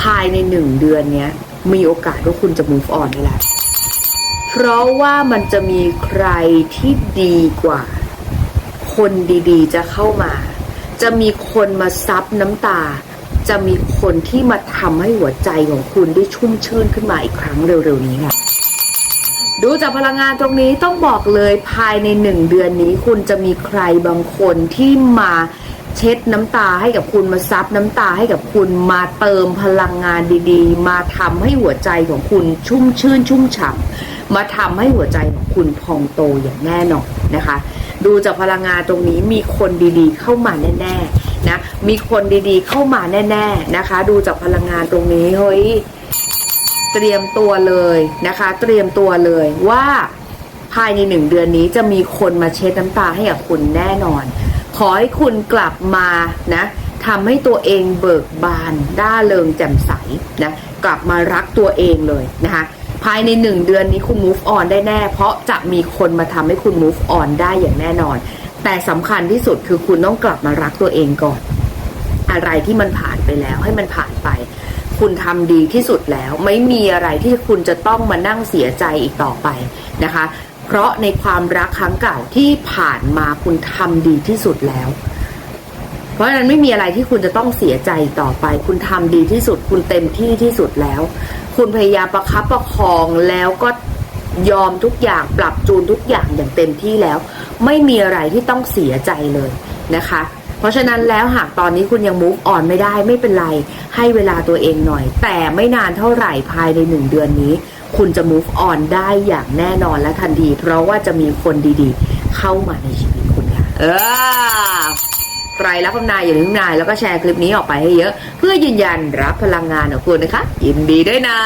ภายในหนึ่งเดือนเนี้ยมีโอกาสว่าคุณจะ move on ได้แล้ว เพราะว่ามันจะมีใครที่ดีกว่า คนดีๆ จะเข้ามา จะมีคนมาซับน้ำตา จะมีคนที่มาทำให้หัวใจของคุณได้ชุ่มชื่นขึ้นมาอีกครั้งเร็วๆนี้ค่ะดูจากพลังงานตรงนี้ต้องบอกเลยภายในหนึ่งเดือนนี้คุณจะมีใครบางคนที่มา เช็ดน้ำตาให้กับคุณมาซับน้ำตาให้กับคุณมาเติมพลังงานดีๆ มาทำให้หัวใจของคุณชุ่มชื่นชุ่มฉ่ำมาทำให้หัวใจของคุณพองโตอย่างแน่นอนนะคะ ดูจากพลังงานตรงนี้มีคนดีๆ เข้ามาแน่ๆนะมีคนดีๆ เข้ามาแน่ๆนะคะ ดูจากพลังงานตรงนี้เฮ้ยเตรียมตัวเลยนะคะ เตรียมตัวเลยว่าภายในหนึ่งเดือนนี้จะมีคนมาเช็ดน้ำตาให้กับคุณแน่นอน ขอให้คุณกลับมานะทำให้ตัวเองเบิกบานด้าเริงแจ่มใสนะกลับมารักตัวเองเลยนะคะภายในหนึ่งเดือนนี้คุณ move on ได้แน่ เพราะจะมีคนมาทำให้คุณ move on ได้อย่างแน่นอน แต่สำคัญที่สุดคือคุณต้องกลับมารักตัวเองก่อน อะไรที่มันผ่านไปแล้วให้มันผ่านไป คุณทำดีที่สุดแล้ว ไม่มีอะไรที่คุณจะต้องมานั่งเสียใจอีกต่อไปนะคะ เพราะในความรักครั้งเก่าที่ผ่านมาคุณทำดีที่สุดแล้ว เพราะฉะนั้นไม่มีอะไรที่คุณจะต้องเสียใจต่อไป คุณทำดีที่สุด คุณเต็มที่ที่สุดแล้ว คุณพยายามประคับประคองแล้วก็ยอมทุกอย่างปรับจูนทุกอย่างอย่างเต็มที่แล้ว ไม่มีอะไรที่ต้องเสียใจเลยนะคะ เพราะฉะนั้นแล้วหากตอนนี้คุณยัง move on ไม่ได้ไม่เป็นไร ให้เวลาตัวเองหน่อย แต่ไม่นานเท่าไหร่ภายในหนึ่งเดือนนี้ คุณจะ move on ได้อย่างแน่นอนและทันที เพราะว่าจะมีคนดีๆ เข้ามาในชีวิตคุณค่ะเออใครรับคำนายอย่าลืมนาย แล้วก็แชร์คลิปนี้ออกไปให้เยอะ เพื่อยืนยันรับพลังงานของคุณนะคะยินดีด้วยนะ